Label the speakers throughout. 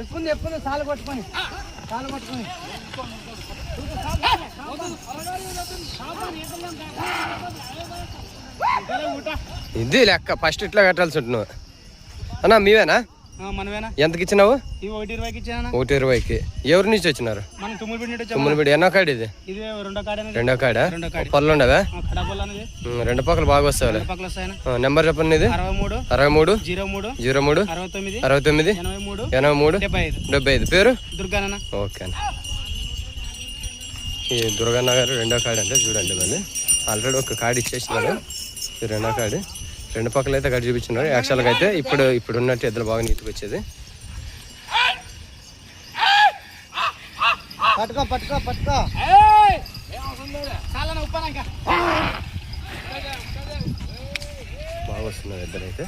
Speaker 1: ఎక్కుంది ఎక్కుంది సాలు కొట్టుకొని సాలు కొట్టుకొని.
Speaker 2: ఇది లెక్క ఫస్ట్ ఇట్లా కట్టాల్సి ఉంటున్నావు. అన్నా మీవేనా?
Speaker 1: మనమేనా?
Speaker 2: ఎంతకి ఇచ్చినావు
Speaker 1: ఒకటి ఇరవైకి ఇచ్చానా
Speaker 2: ఒకటి ఇరవైకి. ఎవరి నుంచి వచ్చినారు?
Speaker 1: మనం
Speaker 2: తుమ్మలపేడి ఎన్నో కాడ ఇది?
Speaker 1: ఇది రెండో కాడ
Speaker 2: రెండో కాడ?
Speaker 1: కాడి.
Speaker 2: పళ్ళు ఉండవా? రెండు పక్కలు బాగా ఆ, నెంబర్ చెప్పండి ఇది.
Speaker 1: అరవై మూడు
Speaker 2: అరవై మూడు
Speaker 1: జీరో మూడు
Speaker 2: జీరో మూడు
Speaker 1: అరవై తొమ్మిది
Speaker 2: అరవై తొమ్మిది
Speaker 1: ఎనభై మూడు
Speaker 2: ఎనభై మూడు
Speaker 1: డెబ్బై ఐదు
Speaker 2: డెబ్బై ఐదు పేరు?
Speaker 1: దుర్గానన్న.
Speaker 2: ఓకే ఈ దుర్గన్న గారు రెండో కాడి అంటే చూడండి మళ్ళీ. ఆల్రెడీ ఒక కార్డు ఇచ్చేసినాడు ఈ రెండో కార్డు రెండు పక్కల అయితే కార్డు చూపించినాడు యాక్చువల్గా అయితే ఇప్పుడు ఇప్పుడు ఉన్నట్టు ఎద్దులు బాగా నీట్గా వచ్చేది.
Speaker 1: పట్టుకో పట్టుకో పట్టుకో.
Speaker 2: బాగా వస్తున్నారు ఇద్దరు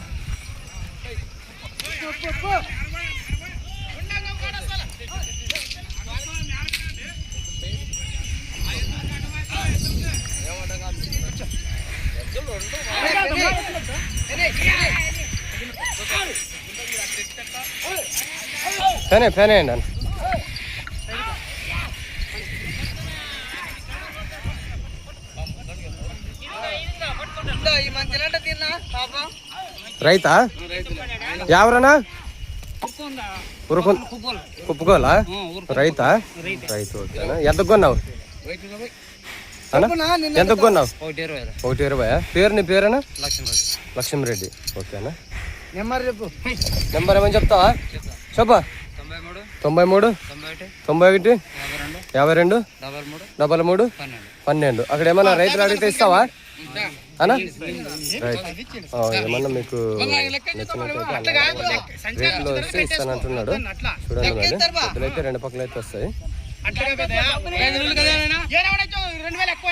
Speaker 2: ఫేనే ఫేనే అండి అన్న రైతా? ఎవరన్నా? ఉరుకు కుప్పుకోవాలా రైతా? రైతు. ఓకేనా? ఎంతకు కొన్నావు? ఎంతకు కొన్నావు?
Speaker 1: ఒకటి ఇరవై
Speaker 2: పేరు నీ పేరేనా
Speaker 1: లక్షం
Speaker 2: లక్ష్మీరెడ్డి ఓకేనా
Speaker 1: నెంబర్ చెప్పు.
Speaker 2: నెంబర్ ఏమని చెప్తావా? చెప్పా.
Speaker 1: తొంభై మూడు
Speaker 2: తొంభై
Speaker 1: ఒకటి యాభై రెండు డబల్ మూడు పన్నెండు.
Speaker 2: అక్కడ ఏమన్నా రైతులు అడిగితే ఇస్తావా? అనా ఏమన్నా మీకు రేట్లో వస్తే ఇస్తానంటున్నాడు చూడండి పెద్దలైతే రెండు పక్కల అయితే వస్తాయి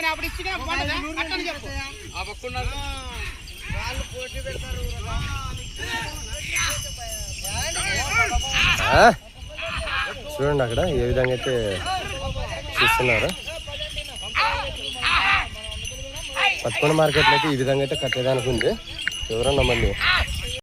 Speaker 1: ఎక్కువ అప్పుడు ఇచ్చినా? అట్లని చెప్పు. వాళ్ళు పోటీ పెడతారు
Speaker 2: ఆ? చూడండి అక్కడ ఏ విధంగా అయితే చూస్తున్నారు పట్టుకున్న మార్కెట్లో అయితే ఈ విధంగా అయితే కట్టేదానికి ఉంది ఎవరన్నా మళ్ళీ